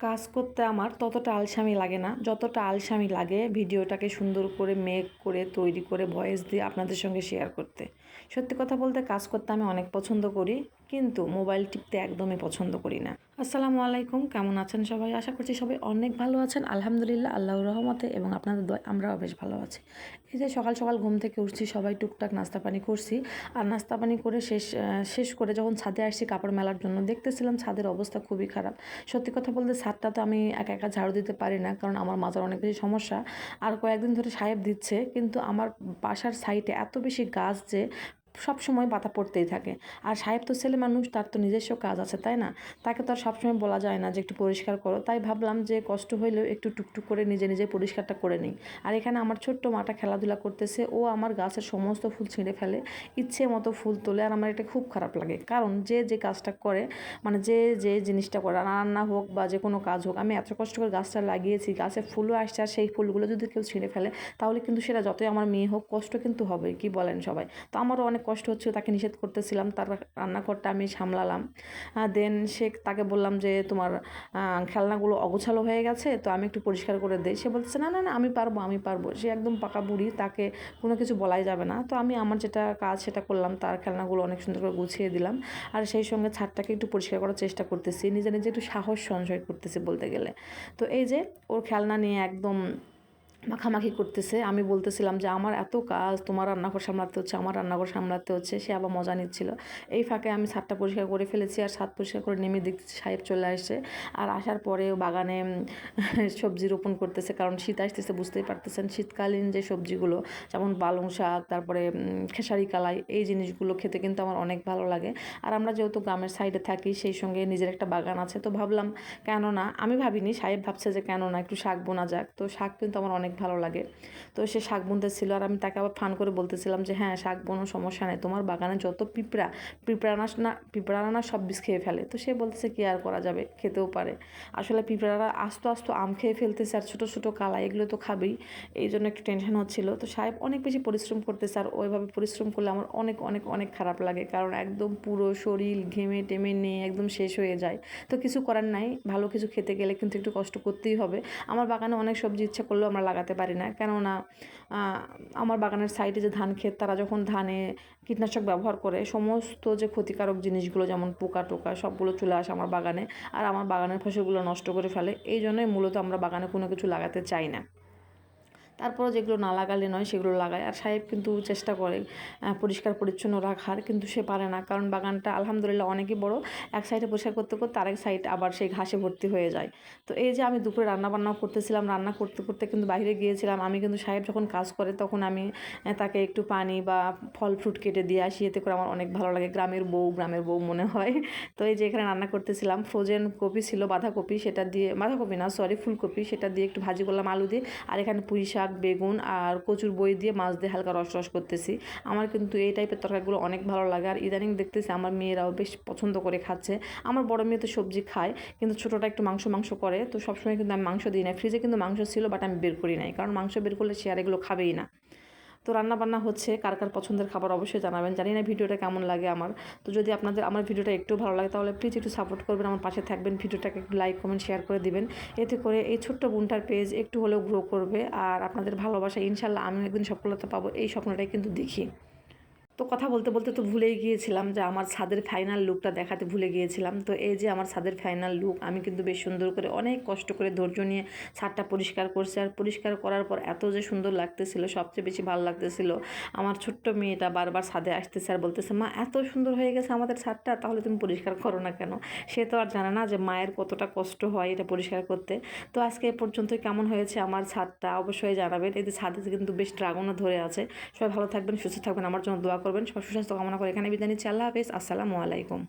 কাজ করতে আমার ততটা আলসামি লাগে না। যতটা আলসামি লাগে ভিডিওটাকে সুন্দর করে মেক করে, তৈরি করে ভয়েস দিয়ে আপনাদের সঙ্গে শেয়ার করতে। সত্যি কথা বলতে কাজ করতে আমি অনেক পছন্দ করি। কিন্তু মোবাইল টিপতে একদমই পছন্দ করি না। আসসালামু আলাইকুম, কেমন আছেন সবাই? আশা করছি সবাই অনেক ভালো আছেন। আলহামদুলিল্লাহ, আল্লাহর রহমতে এবং আপনাদের দয় আমরাও বেশ ভালো আছি। এই যে সকাল সকাল ঘুম থেকে উঠছি, সবাই টুকটাক নাস্তা পানি করছি। আর নাস্তা পানি করে শেষ শেষ করে যখন ছাদে আসছি, কাপড় মেলার জন্য দেখতেছিলাম ছাদের অবস্থা খুবই খারাপ। সত্যি কথা বলতে ছাদটা তো আমি একা একা ঝাড়ু দিতে পারি না, কারণ আমার মাথার অনেক বেশি সমস্যা। আর কয়েকদিন ধরে সাহেব দিচ্ছে, কিন্তু আমার বাসার সাইডে এত বেশি গাছ যে সব সময় পাতা পড়তেই থাকে। আর সাহেব তো ছেলে মানুষ, তার তো নিজস্ব কাজ আছে, তাই না? তাকে তো আর সবসময় বলা যায় না যে একটু পরিষ্কার করো। তাই ভাবলাম যে কষ্ট হইলেও একটু টুকটুক করে নিজে নিজে পরিষ্কারটা করে নিই। আর এখানে আমার ছোট্ট মাটা খেলাধুলা করতেছে। ও আমার গাছের সমস্ত ফুল ছিঁড়ে ফেলে, ইচ্ছে মতো ফুল তোলে। আর আমার এটা খুব খারাপ লাগে। কারণ যে যে কাজটা করে মানে যে যে জিনিসটা করে, রান্না হোক বা যে কোনো কাজ হোক, আমি এত কষ্ট করে গাছটা লাগিয়েছি, গাছে ফুলও আসছে আর সেই ফুলগুলো যদি কেউ ছিঁড়ে ফেলে, তাহলে কিন্তু সেটা যতই আমার মেয়ে হোক, কষ্ট কিন্তু হবে, কি বলেন সবাই? তো আমারও অনেক কষ্ট হচ্ছিল, তাকে নিষেধ করতেছিলাম, তার রান্নাঘরটা আমি সামলালাম। দেন সে তাকে বললাম যে, তোমার খেলনাগুলো অগোছালো হয়ে গেছে, তো আমি একটু পরিষ্কার করে দিই। সে বলতেছে, না না না, আমি পারব আমি পারব। সে একদম পাকা বুড়ি, তাকে কোনো কিছু বলাই যাবে না। তো আমি আমার যেটা কাজ, সেটা করলাম, তার খেলনাগুলো অনেক সুন্দর করে গুছিয়ে দিলাম। আর সেই সঙ্গে ছাদটাকে একটু পরিষ্কার করার চেষ্টা করতেছি, নিজে নিজে একটু সাহস সঞ্চয় করতেছি বলতে গেলে। তো এই যে, ওর খেলনা নিয়ে একদম মাখামাখি করতেছে। আমি বলতেছিলাম যে, আমার এত কাজ, তোমার রান্নাঘর সামলাতে হচ্ছে, আমার রান্নাঘর সামলাতে হচ্ছে। সে আবার মজা নিচ্ছিল। এই ফাঁকে আমি ছাদটা পরিষ্কার করে ফেলেছি আর ছাদ পরিষ্কার করে নেমে দেখতেছি সাহেব চলে আসছে। আর আসার পরে বাগানে সবজি রোপণ করতেছে কারণ শীত আসতেছে, বুঝতেই পারতেছেন। শীতকালীন যে সবজিগুলো, যেমন পালং শাক, তারপরে খেসারি, কালাই, এই জিনিসগুলো খেতে কিন্তু আমার অনেক ভালো লাগে। আর আমরা যেহেতু গ্রামের সাইডে থাকি, সেই সঙ্গে নিজের একটা বাগান আছে। তো ভাবলাম কেন না আমি ভাবিনি, সাহেব ভাবছে যে কেন না একটু শাক বোনা যাক। তো শাক কিন্তু আমার অনেক ভালো লাগে। তো সে শাক বুনতেছিল আর আমি তাকে আবার ফান করে বলতেছিলাম যে হ্যাঁ শাক বোনো, সমস্যা নেই। তোমার বাগানে যত পিঁপড়া পিঁপড়ানা না পিঁপড়ারা না, সব বিষ খেয়ে ফেলে। তো সে বলতেছে কি আর করা যাবে? খেতেও পারে। আসলে পিঁপড়ারা আস্তে আস্তে আম খেয়ে ফেলতেছে আর ছোটো ছোটো কালা এগুলো তো খাবেই। এই জন্য একটু টেনশন হচ্ছিল। তো সাহেব অনেক বেশি পরিশ্রম করতেছে আর ওইভাবে পরিশ্রম করলে আমার অনেক অনেক অনেক খারাপ লাগে। কারণ একদম পুরো শরীর ঘেমে টেমে নিয়ে একদম শেষ হয়ে যায়। তো কিছু করার নাই। ভালো কিছু খেতে গেলে কিন্তু একটু কষ্ট করতেই হবে। আমার বাগানে অনেক সবজি ইচ্ছা করলেও আমরা লাগাতে পারি না। কেননা আমার বাগানের সাইডে যে ধান ক্ষেত, তারা যখন ধানে কীটনাশক ব্যবহার করে, সমস্ত যে ক্ষতিকারক জিনিসগুলো যেমন পোকা টোকা, সবগুলো চলে আসে আমার বাগানে, আর আমার বাগানের ফসলগুলো নষ্ট করে ফেলে, এই জন্যই মূলত আমরা বাগানে কোনো কিছু লাগাতে চাই না। তারপরে যেগুলো না লাগালে নয়, সেগুলো লাগায়। আর সাহেব কিন্তু চেষ্টা করে পরিষ্কার, পরিচ্ছন্ন রাখার, কিন্তু সে পারে না। কারণ বাগানটা আলহামদুলিল্লাহ অনেকই বড়। এক সাইডে পরিষ্কার করতে করতে আরেক সাইড আবার সেই ঘাসে ভর্তি হয়ে যায়। তো এই যে আমি দুপুরে রান্না বান্না করতেছিলাম, রান্না করতে করতে কিন্তু বাইরে গিয়েছিলাম। আমি কিন্তু সাহেব যখন কাজ করে, তখন আমি তাকে একটু পানি বা ফল, ফ্রুট কেটে দিয়ে আসি। এতে করে আমার অনেক ভালো লাগে। গ্রামের বউ গ্রামের বউ মনে হয়। তো এই যে এখানে রান্না করতেছিলাম ফ্রোজেন কপি ছিল, বাঁধাকপি, সেটা দিয়ে, বাঁধাকপি না সরি ফুলকপি, সেটা দিয়ে একটু ভাজি করলাম, আলু দিয়ে। আর এখানে পুঁই শাক বেগুন আর কচুর বই দিয়ে মাছ দিয়ে হালকা রস রস করতেছি। আমার কিন্তু এই টাইপের তরকারিগুলো অনেক ভালো লাগে। আর ইদানিং দেখতেছি আমার মেয়েরাও বেশ পছন্দ করে খাচ্ছে। আমার বড় মেয়ে তো সবজি খায়, কিন্তু ছোটোটা একটু মাংস মাংস করে। তো সবসময় কিন্তু আমি মাংস দিই না। ফ্রিজে কিন্তু মাংস ছিল বাট আমি বের করি নাই। কারণ মাংস বের করলে সে আর এগুলো খাবেই না। তো রান্না বান্না হচ্ছে, কার কার পছন্দের খাবার অবশ্যই জানাবেন। জানি না ভিডিওটা কেমন লাগে আমার। তো যদি আপনাদের, আমার ভিডিওটা একটু ভালো লাগে, তাহলে প্লিজ একটু সাপোর্ট করবেন, আমার পাশে থাকবেন। ভিডিওটাকে একটু লাইক কমেন্ট শেয়ার করে দিবেন। এতে করে এই ছোট্ট বোনটার পেজ একটু হলেও গ্রো করবে, আর আপনাদের ভালোবাসা, ইনশাল্লাহ আমি একদিন সফলতা পাবো, এই স্বপ্নটাই কিন্তু দেখি। তো কথা বলতে বলতে তো ভুলেই গিয়েছিলাম যে আমার ছাদের ফাইনাল লুকটা দেখাতে ভুলে গিয়েছিলাম। তো এই যে আমার ছাদের ফাইনাল লুক আমি কিন্তু বেশ সুন্দর করে অনেক কষ্ট করে ধৈর্য নিয়ে ছাদটা পরিষ্কার করছি। আর পরিষ্কার করার পর এত যে সুন্দর লাগতেছিল, সবচেয়ে বেশি ভালো লাগতেছিল, আমার ছোট্ট মেয়েটা বারবার ছাদে আসতেছে আর বলতেছে, মা, এত সুন্দর হয়ে গেছে আমাদের ছাদটা, তাহলে তুমি পরিষ্কার করো না কেন? সে তো আর জানে না যে মায়ের কতটা কষ্ট হয় এটা পরিষ্কার করতে। তো আজকে এ পর্যন্ত কেমন হয়েছে আমার ছাদটা? অবশ্যই জানাবেন। এই যে ছাদে কিন্তু বেশ ড্রাগনও ধরে আছে। সবাই ভালো থাকবেন, সুস্থ থাকবেন। আমার জন্য দোয়া করবেন। সব সুস্বাস্থ্য কামনা করে এখানে বিদায় নিচ্ছি। আল্লাহ হাফেজ। আসসালামু আলাইকুম।